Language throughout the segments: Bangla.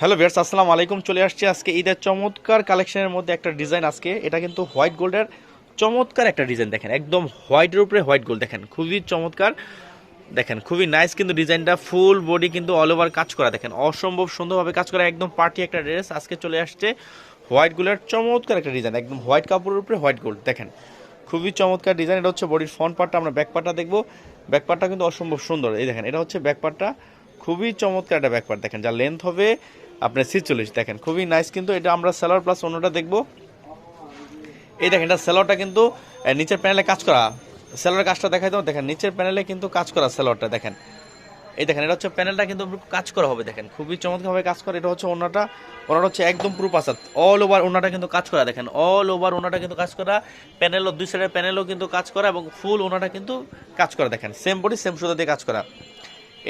হ্যালো ভিয়ার্স আসসালামু আলাইকুম। চলে আসছি আজকে ঈদের চমৎকার কালেকশনের মধ্যে একটা ডিজাইন আজকে। এটা কিন্তু হোয়াইট গোল্ডের চমৎকার একটা ডিজাইন দেখেন, একদম হোয়াইটের উপরে হোয়াইট গোল্ড দেখেন, খুবই চমৎকার। দেখেন, খুবই নাইস কিন্তু ডিজাইনটা ফুল বডি কিন্তু অল ওভার কাজ করা, দেখেন, অসম্ভব সুন্দরভাবে কাজ করা, একদম পার্টি একটা ড্রেস আজকে চলে আসছে হোয়াইট গোল্ডের চমৎকার একটা ডিজাইন, একদম হোয়াইট কাপড়ের উপরে হোয়াইট গোল্ড, দেখেন। খুবই চমৎকার ডিজাইন, এটা হচ্ছে বডির ফ্রন্ট পার্টটা আমরা ব্যাক পার্টটা দেখব। ব্যাক পার্টটা কিন্তু অসম্ভব সুন্দর, এই দেখেন, এটা হচ্ছে ব্যাক পার্টটা খুবই চমৎকার একটা ব্যাক পার্ট দেখেন, যার লেন্থ হবে আপনার ছিচল্লিশ, দেখেন, খুবই নাইস কিন্তু এটা আমরা সেলার প্লাস অন্যটা দেখব। এই দেখেন, এটা সেলরটা কিন্তু নিচের প্যানেলে কাজ করা। সেলরের কাজটা দেখাই দাও দেখেন, নিচের প্যানেলে কিন্তু কাজ করা সেলরটা দেখেন। এই দেখেন, এটা হচ্ছে প্যানেলটা কিন্তু কাজ করা হবে, দেখেন, খুবই চমৎকারভাবে কাজ করে, এটা হচ্ছে ওনাটা ওনাটা হচ্ছে একদম পুরো পাসাত অল ওভার ওনাটা কিন্তু কাজ করা, দেখেন অল ওভার ওনাটা কিন্তু কাজ করা প্যানেলও দুই সাইডের প্যানেলও কিন্তু কাজ করা এবং ফুল ওনাটা কিন্তু কাজ করা, দেখেন সেম বডি সেম সুতা দিয়ে কাজ করা।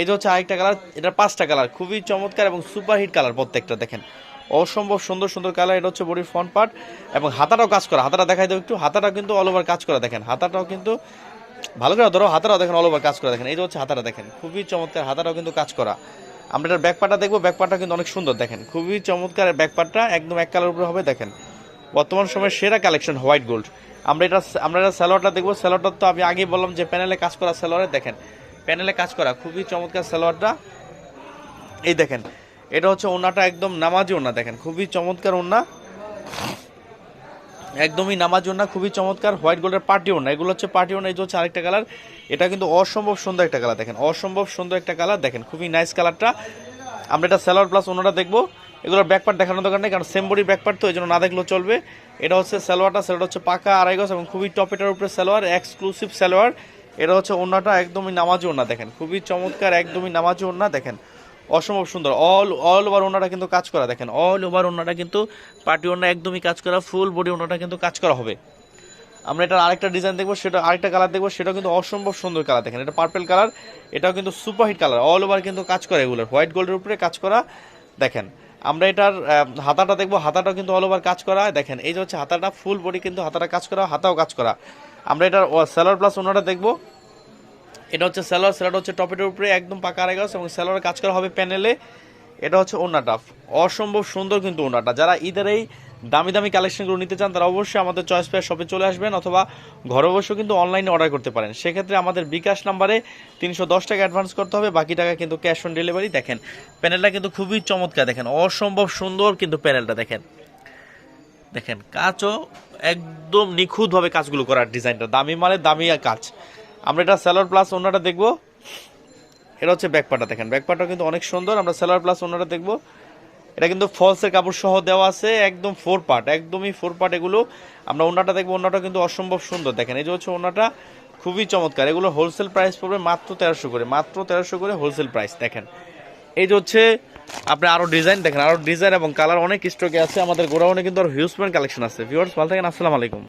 এই যে হচ্ছে আরেকটা কালার এটা পাঁচটা কালার খুবই চমৎকার এবং সুপার হিট কালার প্রত্যেকটা, দেখেন। অসম্ভব সুন্দর সুন্দর কালার এটা হচ্ছে বডির ফ্রন্ট পার্ট এবং হাতাটাও কাজ করা, হাতাটা দেখাই দাও একটু, হাতাটাও কিন্তু অল ওভার কাজ করা, দেখেন। হাতাটাও কিন্তু, ভালো করে ধরো, হাতাটাও দেখেন অল ওভার কাজ করা, দেখেন। এই যে হচ্ছে হাতাটা, দেখেন, খুবই চমৎকার, হাতাটাও কিন্তু কাজ করা। আমরা এটার ব্যাক পার্টটা দেখব ব্যাক পার্টটা কিন্তু অনেক সুন্দর, দেখেন। খুবই চমৎকার ব্যাক পার্টটা একদম এক কালার উপরে হবে, দেখেন। বর্তমান সময়ের সেরা কালেকশন হোয়াইট গোল্ড আমরা এটা আমরা এটা স্যালোয়ারটা দেখব স্যালোয়ারটা তো আমি আগেই বললাম যে প্যানেলে কাজ করা স্যালোয়ারে দেখেন। প্যানেলে কাজ করা, খুবই চমৎকার সালোয়ারটা। এই দেখেন, এটা হচ্ছে ওনাটা একদম নামাজি ওনা দেখেন, খুবই চমৎকার ওনা একদমই নামাজি ওনা খুবই চমৎকার, হোয়াইট গোল্ডের পার্টি ওনা এগুলো হচ্ছে পার্টি ওনা এই যে হচ্ছে আরেকটা কালার। এটা কিন্তু অসম্ভব সুন্দর একটা কালার, দেখেন, অসম্ভব সুন্দর একটা কালার, দেখেন, খুবই নাইস কালারটা। আমরা এটা স্যালোয়ার প্লাস ওনাটা দেখব। এগুলোর ব্যাকপার্ট দেখানোর দরকার নেই, কারণ সেম বডির ব্যাকপার্ট তো, এই জন্য না দেখলেও চলবে। এটা হচ্ছে সালোয়ারটা সেটা হচ্ছে পাকা আড়াই গজ এবং খুবই টপেটার উপরে সালোয়ার এক্সক্লুসিভ সালোয়ার। এটা হচ্ছে ওনাটা একদমই নামাজি ওনা দেখেন। খুবই চমৎকার একদমই নামাজি ওনা দেখেন। অসম্ভব সুন্দর। অল অল ওভার ওনাটা কিন্তু কাজ করা দেখেন। অল ওভার ওনাটা কিন্তু পার্টি ওনা একদমই কাজ করা ফুল বডি ওনাটা কিন্তু কাজ করা হবে। আমরা এটার আরেকটা ডিজাইন দেখব, সেটা আরেকটা কালার দেখব, সেটাও কিন্তু অসম্ভব সুন্দর কালার দেখেন। এটা পার্পেল কালার এটাও কিন্তু super hit colour all over কিন্তু কাজ করে এগুলোর। হোয়াইট গোল্ডের উপরে কাজ করা দেখেন। আমরা এটার হাতাটা দেখব, হাতাটাও কিন্তু অল ওভার কাজ করা। দেখেন, এই যে হচ্ছে হাতাটা ফুল বডি কিন্তু হাতাটা কাজ করা, হাতাও কাজ করা। আমরা এটার স্যালোয়ার প্লাস ওনারটা দেখব। এটা হচ্ছে স্যালোয়ার স্যালোয়ার হচ্ছে টপেটের উপরে, একদম পাকা গেছে এবং স্যালোয়ার কাজ করা হবে প্যানেলে এটা হচ্ছে ওনাটা। অসম্ভব সুন্দর কিন্তু ওনাটা। যারা ঈদের এই দামি দামি কালেকশনগুলো নিতে চান, তারা অবশ্যই আমাদের চয়েস পেয়ার শপে চলে আসবেন অথবা ঘরে বসেও কিন্তু অনলাইনে অর্ডার করতে পারেন। সেক্ষেত্রে আমাদের বিকাশ নাম্বারে তিনশো দশ টাকা অ্যাডভান্স করতে হবে, বাকি টাকা কিন্তু ক্যাশ অন ডেলিভারি দেখেন। প্যানেলটা কিন্তু খুবই চমৎকার দেখেন। অসম্ভব সুন্দর কিন্তু প্যানেলটা দেখেন। দেখেন, কাজও একদম নিখুঁতভাবে কাজগুলো করার ডিজাইনটা দামি মানে দামি কাজ। আমরা এটা স্যালোয়ার প্লাস ওনাটা দেখব। এটা হচ্ছে ব্যাকপাটা দেখেন। ব্যাকপাটা কিন্তু অনেক সুন্দর, আমরা স্যালোয়ার প্লাস ওনাটা দেখব। এটা কিন্তু ফলসের কাপড় সহ দেওয়া আছে, একদম ফোর পার্ট একদমই ফোর পার্ট এগুলো। আমরা ওনাটা দেখব, ওনাটা কিন্তু অসম্ভব সুন্দর। দেখেন, এই যে হচ্ছে ওনাটা, খুবই চমৎকার। এগুলো হোলসেল প্রাইস পড়বে মাত্র তেরোশো করে, মাত্র তেরোশো করে হোলসেল প্রাইস দেখেন। এই যে হচ্ছে, আপনি আরও ডিজাইন দেখেন আরও ডিজাইন এবং কালার অনেক স্টকে আছে। আমাদের গোডাউনে কিন্তু আরও হিউজমেন্ট কালেকশন আছে। ভিউয়ার্স ভালো থাকেন, আসসালামু আলাইকুম।